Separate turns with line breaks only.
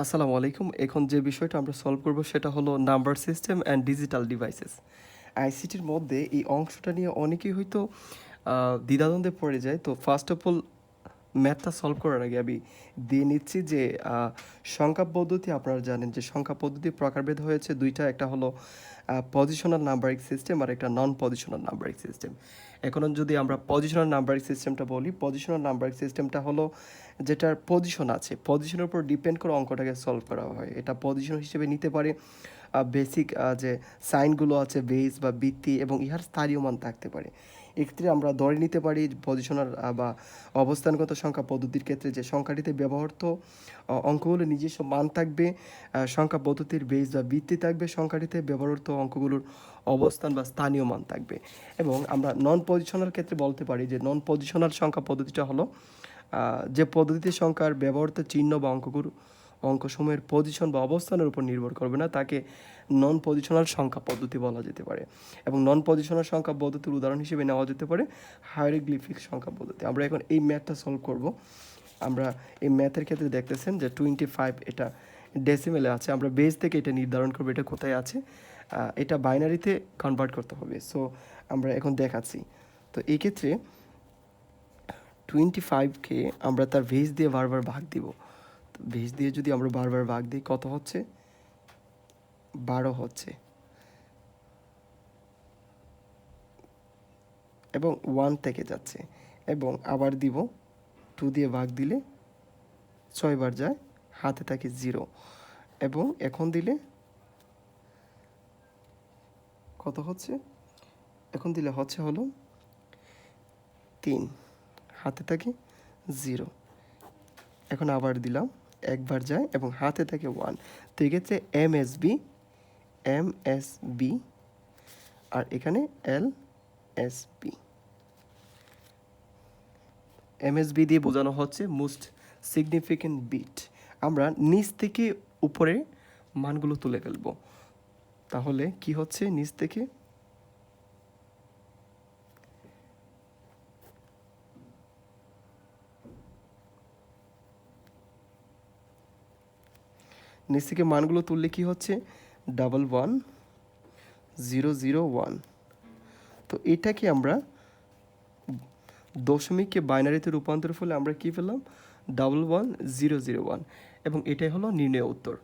আসসালামু আলাইকুম। এখন যে বিষয়টা আমরা সলভ করব সেটা হলো number system and digital devices আইসিটির মধ্যে এই অংশটা নিয়ে অনেকেই হয়তো দ্বিধাদ্বন্দ্বে পড়ে যায়। তো ফার্স্ট অফ অল ম্যাথটা সলভ করার আগে আমি দিয়ে নিচ্ছি যে সংখ্যা পদ্ধতি আপনারা জানেন যে সংখ্যা পদ্ধতি প্রকারভেদ হয়েছে। দুইটা, একটা হলো পজিশনাল নাম্বারিং সিস্টেম আর একটা নন পজিশনাল নাম্বারিং সিস্টেম এখন যদি আমরা পজিশনাল নাম্বারিং সিস্টেমটা বলি পজিশনাল নাম্বারিং সিস্টেমটা হলো যেটার পজিশন আছে। পজিশনের উপর ডিপেন্ড করে অঙ্কটাকে সলভ করা হয়। এটা পজিশন হিসেবে নিতে পারে। বেসিক যে সাইনগুলো আছে বেস বা বৃত্তি এবং ইহার স্থানীয় মান থাকতে পারে। এক্ষেত্রে আমরা ধরে নিতে পারি পজিশনার বা অবস্থানগত সংখ্যা পদ্ধতির ক্ষেত্রে যে সংখ্যাটিতে ব্যবহৃত অঙ্কগুলোর নিজস্ব মান থাকবে সংখ্যা পদ্ধতির বেস বা বৃত্তি থাকবে, সংখ্যাটিতে ব্যবহৃত অঙ্কগুলোর অবস্থান বা স্থানীয় মান থাকবে। এবং আমরা নন পজিশনাল ক্ষেত্রে বলতে পারি যে নন পজিশনাল সংখ্যা পদ্ধতিটা হলো যে পদ্ধতিতে সংখ্যার ব্যবহৃত চিহ্ন বা অঙ্কগুলো অঙ্কসমূহের পজিশন বা অবস্থানের উপর নির্ভর করবে না, তাকে নন পজিশনাল সংখ্যা পদ্ধতি বলা যেতে পারে। এবং নন পজিশনাল সংখ্যা পদ্ধতির উদাহরণ হিসেবে নেওয়া যেতে পারে হায়ারোগ্লিফিক সংখ্যা পদ্ধতি। আমরা এখন এই ম্যাথটা সলভ করব। আমরা এই ম্যাথের ক্ষেত্রে দেখতেছেন যে টোয়েন্টি ফাইভ এটা ডেসিমেলে আছে। আমরা বেস থেকে এটা নির্ধারণ করব, এটা কোথায় আছে? এটা বাইনারিতে কনভার্ট করতে হবে। সো আমরা এখন দেখাচ্ছি। তো এই ক্ষেত্রে টোয়েন্টি ফাইভকে আমরা তার ভেজ দিয়ে বারবার ভাগ দিব। ভেজ দিয়ে যদি আমরা বারবার ভাগ দিই, কত হচ্ছে? বারো হচ্ছে। এবং ওয়ান থেকে যাচ্ছে। এবং আবার দিব টু দিয়ে ভাগ দিলে ছয়বার যায়, হাতে থাকে জিরো এবং এখন দিলে কত হচ্ছে? এখন দিলে হচ্ছে হলো তিন। হাতে থাকে জিরো এখন আবার দিলাম একবার যায় এবং হাতে থাকে ওয়ান তো এক্ষেত্রে M S B M S B আর এখানে এল এস বি এমএসবি দিয়ে বোঝানো হচ্ছে মোস্ট সিগনিফিকেন্ট বিট আমরা নিচ থেকে উপরে মানগুলো তুলে ফেলব। তাহলে কি হচ্ছে? নিচ থেকে নিচ থেকে মানগুলো তুললে কি হচ্ছে? Double one zero zero one তো এটাকে আমরা দশমিককে বাইনারিতে রূপান্তর ফলে আমরা কি পেলাম? Double one zero zero one এবং এটাই হলো নির্ণয় উত্তর।